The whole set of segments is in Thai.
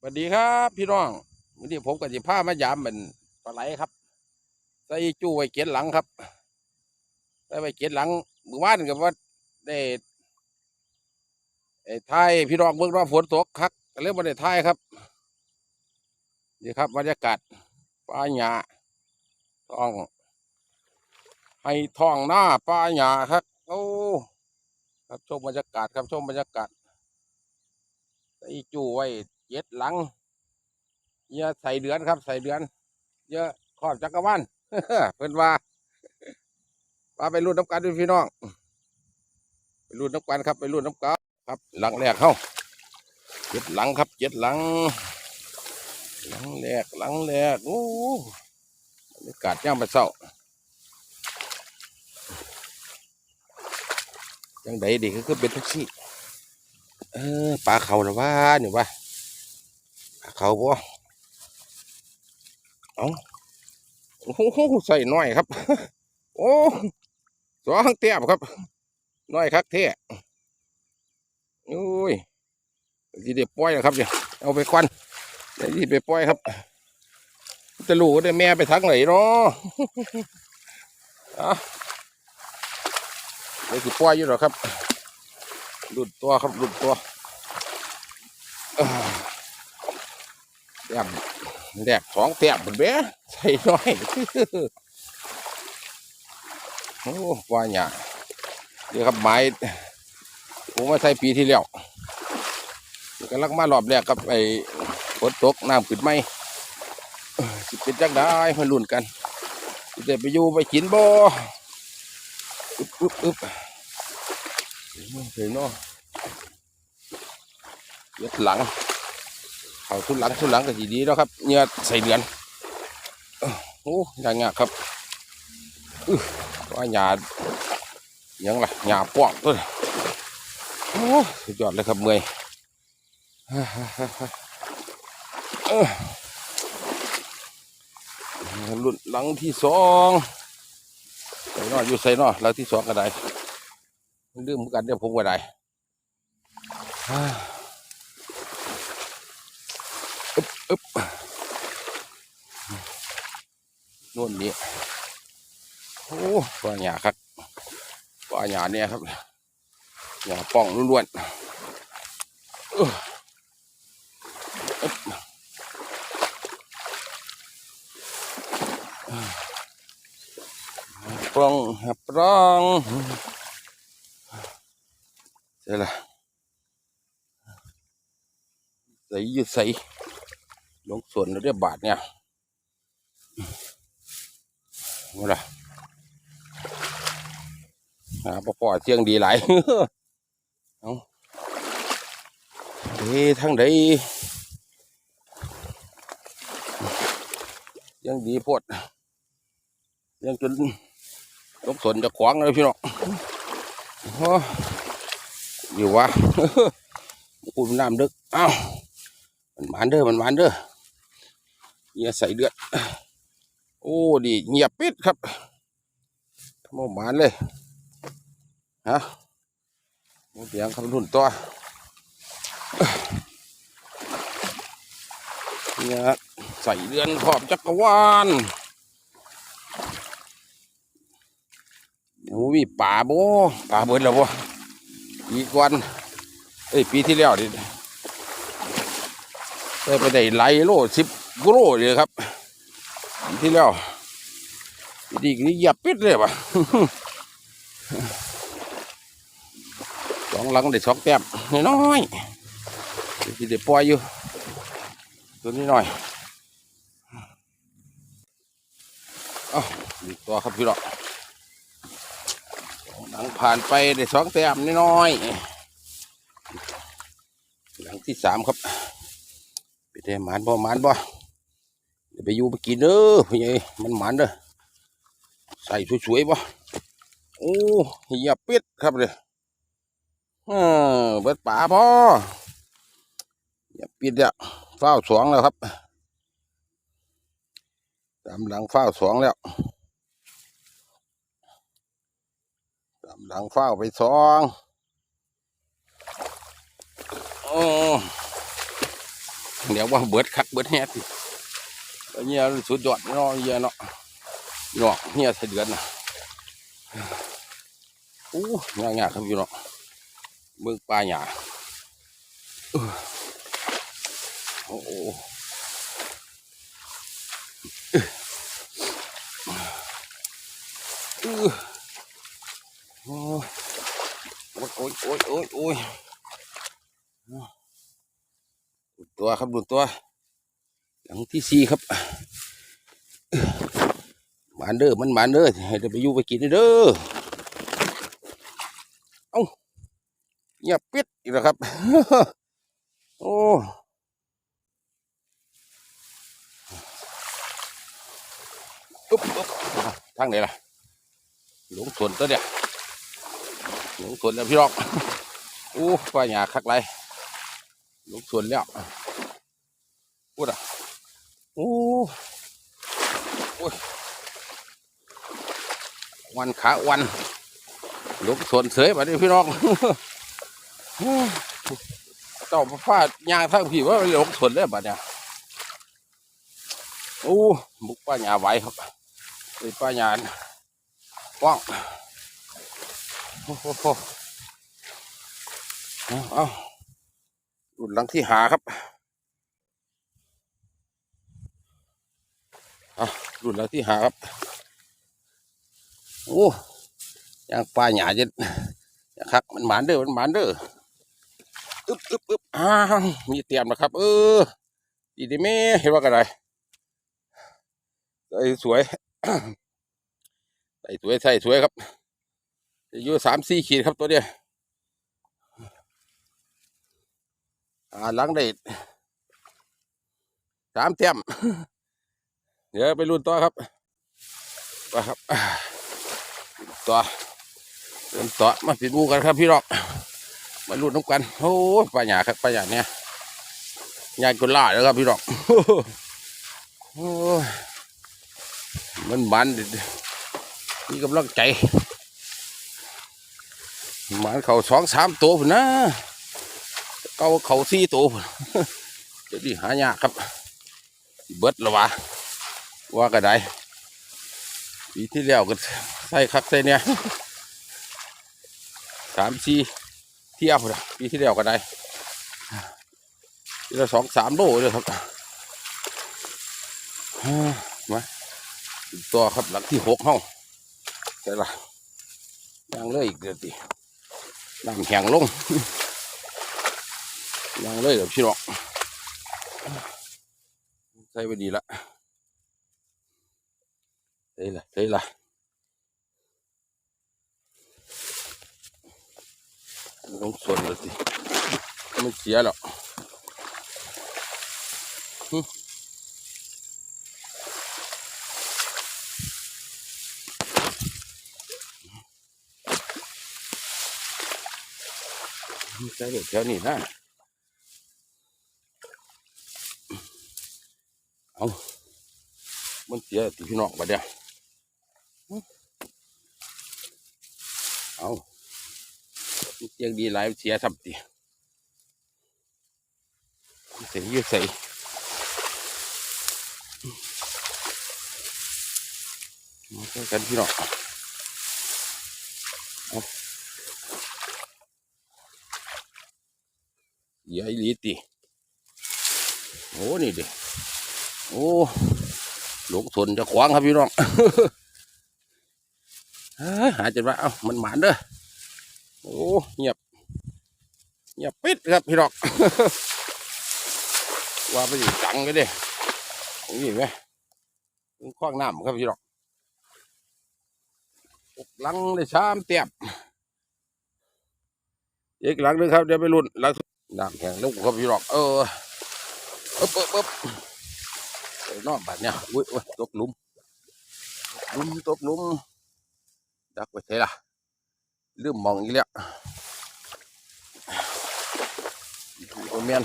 สวัสดีครับพี่น้องวันนี้ผมกับสิผ้ามายามเป็นปลาไหลครับใส่จู้ไว้เกียนหลังครับใส่ไว้เกียนหลังมือว่านกับว่าได้ไอ้ทายพี่น้องเบิ่งว่าฝนตกคักก็เลยมาได้ทายครับนี่ครับบรรยากาศป่าหญ้าท้องให้ท้องหน้าป่าหญ้าครับโอ้ครับชมบรรยากาศครับชมบรรยากาศใส่จู้ไว้ เย็ดหลังเยอะใส่เดือนครับ ใส่เดือน เยอะขอบจักรวาลเพิ่นว่าว่าไปรุ่นน้ำกันด้วยพี่น้องไปรุ่นน้ำกันครับ ไปรุ่นน้ำกันครับ หลังแรกเข้าเจ็ดหลังครับเจ็ดหลัง หลังแรกหลังแรกโอ้บรรยากาศย่ามไปเศร้าจังใดดีก็คือเป็นทุกที่เออปลาเขาหรือว่าเนี่ยว่า เขาบ่เอาโอ้โหใส่น้อยครับ โอ้สองเตียบครับน้อยคักเท่โอ้ยที่เด็ปล่อยนะครับเดี๋ยวเอาไปควันเดี๋ยวที่ไปปล่อยครับ จะรู้ได้แม่ไปทางไหนเนาะอะเดี๋ยวสิปล่อยอยู่หรอครับหลุดตัวครับหลุดตัวอ่า แต้มแดกสองแต้มเป็นเบ้ใส่น้อยโอ้ว่าหยาเดี๋ยวครับไม้ผมมาใส่ปีที่แล้วกำลังมารอบแรกกับไอ้ฝนตกน้ำขึ้นไหมสิเป็นจังได้มาลุ้นกันสิจะไปอยู่ไปกินบ่อึบอึบอึบเห็นเห็นเนาะเย็ดหลัง เขาทุนหลังทุนหลังก็ดีดีแล้วครับเนื้อใส่เดือนเอ้อโอ้ยางเงี้ยครับอื้อว่าหยาหยังล่ะหยาปอกตัวโอ้สุดยอดเลยครับเมื่อยฮ่าฮ่าฮ่าฮ่าเอ้อรุ่นหลังที่สองใส่นออยู่ใส่นอหลังที่สองก็ได้ลืมกันเดี๋ยวผมก็ได้ฮ่า อึ๊บนู่นนี่โอ้ปลาหยาครับปลาหยาเนี่ยครับหยาป่องล้วนๆอึ๊บอึ๊บปล่องปล่องเสร็จละใส่ยืดใส่ ลงส่วนเรียบบาทเนี่ยมาละหาปอปอเสียงดีหลายเอาเฮ้ทั้งใดยังดีพดยังจนลงส่วนจะขวางเลยพี่น้องโอ้อยู่วะอุ่นน้ำดึก เอ้ามันหวานเด้อ มันหวานเด้อ เงียใส่เลือด โอ้ดีเงียบปิดครับโมหวานเลยฮะโมเสียงคำรุ่นตัวเนี่ยใส่เดือนขอบจักรวาลโอ้มีป่าโบป่าเบิดแล้วบ่ปีก่อนเอ้ยปีที่แล้วดิได้ไปได้ไหลโลสิบ กโลเลยครับที่แล้วดีกนี่หยับปิดเลยปะสองหลังได้สองแต้มน้อยๆที่ได้ปล่อยอยู่ ตัวนี้หน่อยเอ้าอีกตัวครับพี่น้องหลังผ่านไปได้สองแต้มน้อยๆหลังที่สามครับไปได้หมานบ่หมานบ่ ไปอยู่ไปกินเด้อพี่ใหญ่มันหมานเด้อใส่สวยๆบ่โอ้เหียเป็ดครับเลยเออเบิดป่าพ่อเหียปิดแล้วเฝ้าสองแล้วครับตามหลังเฝ้าสองแล้วตามหลังเฝ้าไปสองโอ้เดี๋ยวว่าเบิดคักเบิดแฮดแล้ว เนี่ยสุดยอดเนาะเหี้ยเนาะเนาะเนี่ยไทยเดือนนะอู้ยากยากๆครับพี่เนาะเบิ่งปลาหยาโอ้โหอื้อโอ้ยโอ้ยโอ้ยโอ้ยโอ้ยตัวครับดูตัว หลังที่สี่ครับหมานเด้อมันหมานเด้อให้ได้ไปอยู่ไปกินเด้อเอ้าเงียบปิดอีกแล้วครับ โอ้อุ๊บอุ๊บทางไหนล่ะหลงสวนตัวเนี่ยหลงสวนแล้วพี่รอกโอ้ป้าหยาคักไรหลงสวนแล้วพูดอะ โอ้โอ้ยวันขาวันหลงสวนเสยมาดิพี่น้องเจ้าฟ้ายางทั้งพี่ว่าหลงสวนเลยบัดเนี่ยโอ้บุกป้าหยาไหวครับไอ้ป้าหยาป้องโอ้โหโหเอาเอารุ่นหลังที่หาครับ อารุ่นหลังที่หาครับ โอ้ยางป้าหยาจะครับมันหมานเด้อมันหมานเด้ออึบอึบอึบอ้าวมีเตรียมนะครับ เออดีดีไหมเห็นว่ากันไรใส่สวยใส่สวยใส่สวยครับอายุสามสี่ขีดครับตัวเดียวอ่าหลังได้สามเตียม เดี๋ยวไปรุ่นต่อครับไปครับต่อริ่มต่อมาปิดบูกันครับพี่รอกมาลุ้นน้ำกันโอ้ปลาหยาครับปลาหยาเนี่ยยายกุล่าแล้วครับพี่ดอกโอ้มันมันดิมีกำลังใจมันเขาสองสามตัวพุ่นะเก้าเขาสี่ตัวพุ่นเดี๋ยวดิหายากครับ เบิดละวะ ว่าก็ได้ปีที่แล้วก็ใส่คักใส่เนี่ยสามสี่เทียบเลยปีที่แล้วก็ได้ทีละสองสามโลเลยครับมาตัวครับหลังที่หกห้องใช่ละยังเลยอีกเดี๋ยวดิน้ำแข็งลงยังเลยเดี๋ยวพี่น้องใส่ไปดีละ ใส่ละใส่ละลงส่วนเลยสิไม่เสียหรอกหึใช่ เอาเสียงดีหลายเสียสับตีเสียยืดใส่มาช่วยกันพี่น้องเอาใหญ่ลีตีโอ้ นี่ดิโอ้ หลงสนจะขวางครับพี่น้อง หาจนว่าเอ้ามันหมานเด้อโอ้เงียบเงียบปิดครับพี่ดอก ว่าไปอยู่จังเลยเด้นี่ไหมเป็นคว้างน้ำครับพี่ดอกหลังได้ชามเตียบอีกหลังหนึงครับเดี๋ยวไปรุ่นหลังน้ำแข็งลูกครับพี่ดอก เออปึ๊บปึ๊บปึ๊บไอ้นอกบาดเนี่ยอุ้ยอุ้ยตกลุมลุมตกลุม ดักไปเท่ละลืมมองอีกแล้วโอเมียน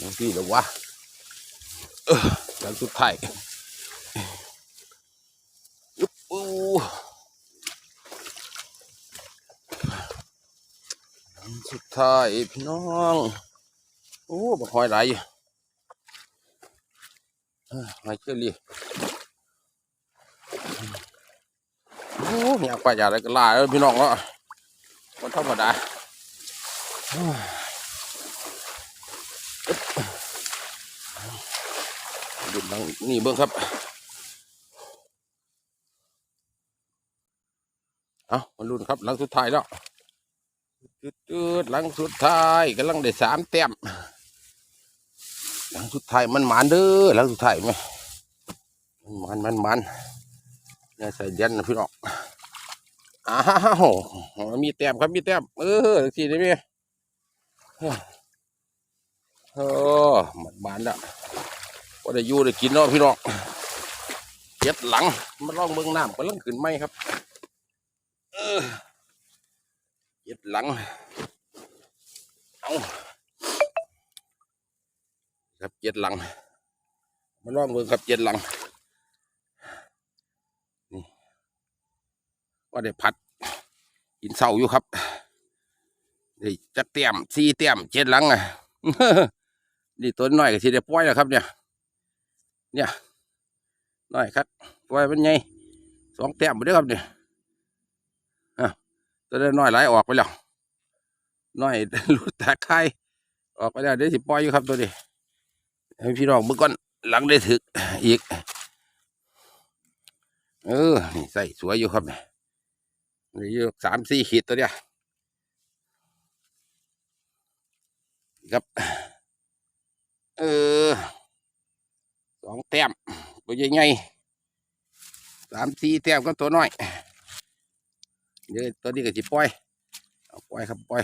บางทีเดี๋ยววะเออหลังสุดท้ายอึ๊บอู้จังสุดท้ายพี่น้องโอ้บักหอยหลายอยู่เอ้อหอยเชอรี่โอ้ เนี่ยปลาใหญ่อะไรก็ล่าแล้วพี่น้องเนาะมันธรรมดาโอ้ดูหลังนี่เบิ้งครับ เอามาลุ้นครับหลังสุดท้ายแล้วจืดหลังสุดท้ายกำลังได้สามแต้มหลังสุดท้ายมันหมานเด้อหลังสุดท้ายไหมมันมันมันเนี่ ยใส่เดียนนะพี่น้องอ้าวมีแต้มครับมีแต้มเออทีนี้มีโอ้มันมันแล้วก็ได้ยู่ได้กินเนาะพี่น้องเจ็ดหลังมาลองเบิ่งน้ำกำลังขึ้นไหมครับเออเจ็ดหลังเอาครับเจ็ดหลังมาลองดูครับเจ็ดหลัง ว่าได้พัดกินเศร้าอยู่ครับได้จักเตรียมสี่เตรียมเจ็ดหลังอะนี่ตัวน้อยก็สิได้ปล่อยแล้วครับ เนี่ย เนี่ยน้อยครับปล่อยเป็นไงสองเตรียมไปด้วยครับเนี่ยตัวน้อยไหลออกไปแล้วน้อยรูดตาไข่ออกไปแล้วเดี๋ยวสิปล่อยอยู่ครับตัวนี้ให้พี่น้องเมื่อก่อนหลังได้ถึกอีก เออนี่ใส่สวยอยู่ครับเนี่ย นี่อยู่สามสี่ขีดตัวเนี้ยครับ เออสองแต้มตัวใหญ่ๆสามสี่แต้มก็ตัวน้อยเดี๋ยวตัวนี้ก็สิปล่อยเอาปล่อยครับปล่อย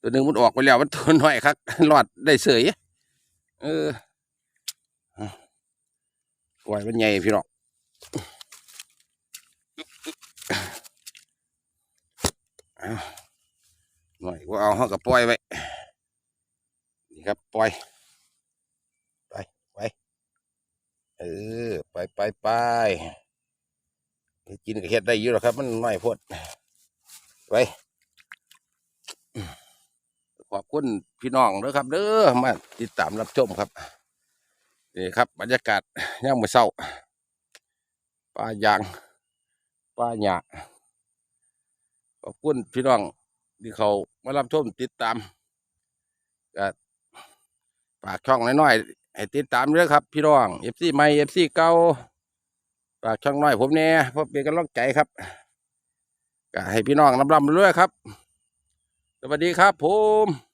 ตัวหนึ่งมันออกไปแล้วมันตัวน้อยครับรอดได้เสยเออปล่อยมันใหญ่พี่น้อง หน่อยว่าเอาเขากับปล่อยไว้นี่ครับปล่อยไปไปเออไปไปไปกินก็เฮ็ดได้อยู่หรอครับ มันน้อยพดไปขอบคุณพี่น้องเด้อครับ เด้อมาติดตามรับชมครับนี่ครับ บรรยากาศย่ามมื้อเช้าป่ายางป่าหญ้า ขอบคุณพี่น้องที่เขามารับชมติดตามก็ฝากช่องน้อยๆให้ติดตามด้วยครับ พี่น้องเอฟซีใหม่เอฟซีเก่าฝากช่องน้อยผมเนี่ยเพราะเป็นกำลังใจครับก็ให้พี่น้องรับรำเรื่อยครับ สวัสดีครับผม